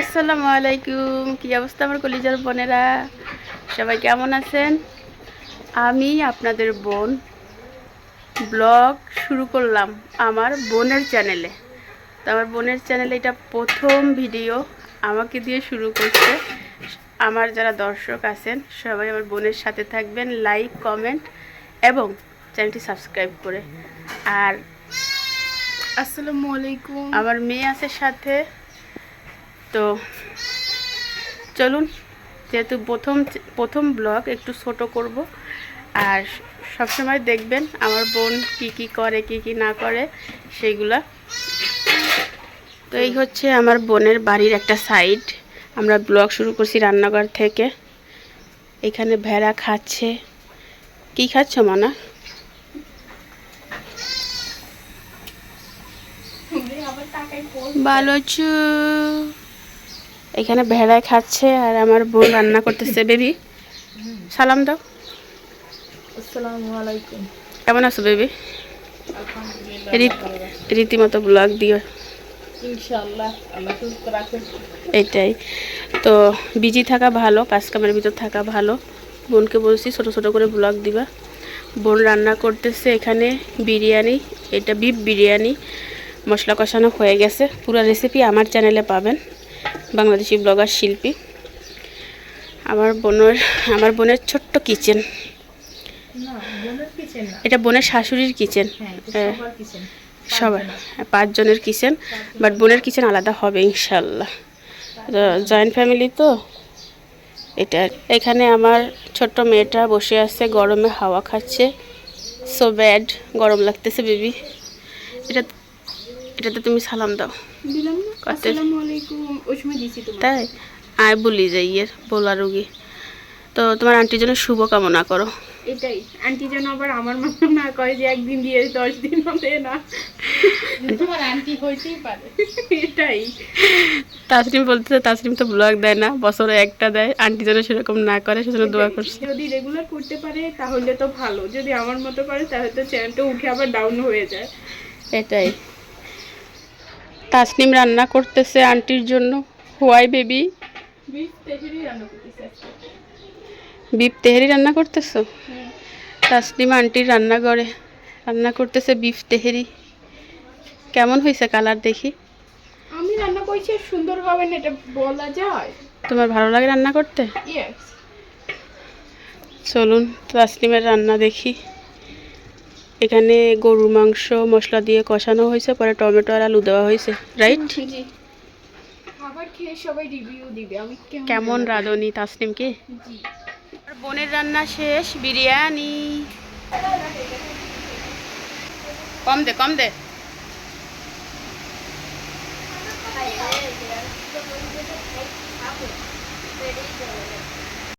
আসসালামু আলাইকুম কী অবস্থা আমার কলিজার বোনেরা? সবাই কেমন আছেন? আমি আপনাদের বোন ব্লগ শুরু করলাম আমার বোনের চ্যানেলে। তো আমার বোনের চ্যানেলে এটা প্রথম ভিডিও আমাকে দিয়ে শুরু করছে। আমার যারা দর্শক আছেন সবাই আমার বোনের সাথে থাকবেন লাইক কমেন্ট এবং চ্যানেলটি সাবস্ক্রাইব করে। আর আসসালামু আলাইকুম। আমার মেয়ে আছে সাথে। তো চলুন, যেহেতু প্রথম প্রথম ব্লগ, একটু ছোট করব। আর সবসময় দেখবেন আমার বোন কি কি করে, কি কি না করে সেইগুলা তো এই হচ্ছে আমার বোনের বাড়ির একটা সাইড। আমরা ব্লগ শুরু করছি রান্নাঘর থেকে। এখানে ভেড়া খাচ্ছে। কি খাচ্ছ, মানা? ভালো এখানে ভেড়ায় খাচ্ছে আর আমার বোন রান্না করতেছে বেবি। সালাম দাও। আলাইকুম। কেমন আছো বেবি? রীতিমতো ব্লগ দিও। এটাই তো বিজি থাকা ভালো কাজ কামের ভিতর থাকা ভালো। বোনকে বলছি ছোট ছোট করে ব্লগ দিবা। বোন রান্না করতেছে এখানে বিরিয়ানি এটা বিফ বিরিয়ানি। মশলা কষানো হয়ে গেছে। পুরো রেসিপি আমার চ্যানেলে পাবেন। বাংলাদেশি ব্লগার শিল্পী। আমার বোনের আমার বোনের ছোট্ট কিচেন। এটা বোনের শাশুড়ির কিচেন। হ্যাঁ হ্যাঁ। সবার কিচেন। সবার পাঁচজনের। কিচেন। বাট বোনের কিচেন আলাদা হবে ইনশাল্লাহ জয়েন্ট ফ্যামিলি তো। এটা এখানে আমার ছোট্ট মেয়েটা বসে আছে গরমে হাওয়া খাচ্ছে। সো ব্যাড গরম লাগতেছে বেবি। এটা এটাতে তুমি সালাম দাও। দিলাম না? আসসালামু আলাইকুম। ওই সময় দিছি তোমার তাই? আয় বলি যাই ইয়ের বলা রুগী। তো তোমার আন্টির জন্য শুভ কামনা করো। এটাই। আন্টি যেন আবার আমার মতো না করে যে একদিন দিয়ে দশ দিন হবে না। তোমার আন্টি হইতেই পারে। এটাই। তাসরিম বলতে তাসরিম তো ব্লগ দেয় না বছরে একটা দেয়। আন্টি যেন সেরকম না করে সেজন্য দোয়া করছে। যদি রেগুলার করতে পারে তাহলে তো ভালো। যদি আমার মতো করে তাহলে তো চ্যানেলটা উঠে আবার ডাউন হয়ে যায়। এটাই। তাসনিম রান্না করতেছে আন্টির জন্য। Why baby. বিফ তেহেরি রান্না করতেছি রান্না তাসনিম আন্টির রান্নাঘরে রান্না করতেছে বিফ তেহেরি। কেমন হয়েছে কালার দেখি? আমি রান্না করছি সুন্দর হবে না এটা বলা যায়। তোমার ভালো লাগে রান্না করতে? চলুন তাসনিমের রান্না দেখি। এখানে গরুর মাংস মশলা দিয়ে কষানো হয়েছে পরে টমেটো আর আলু দেওয়া হয়েছে রাইট জি খাবার খেয়ে সবাই রিভিউ দিবে আমি কেমন রাঁধুনি তাসনিম কি বোনের রান্না শেষ বিরিয়ানি কম দে কম দে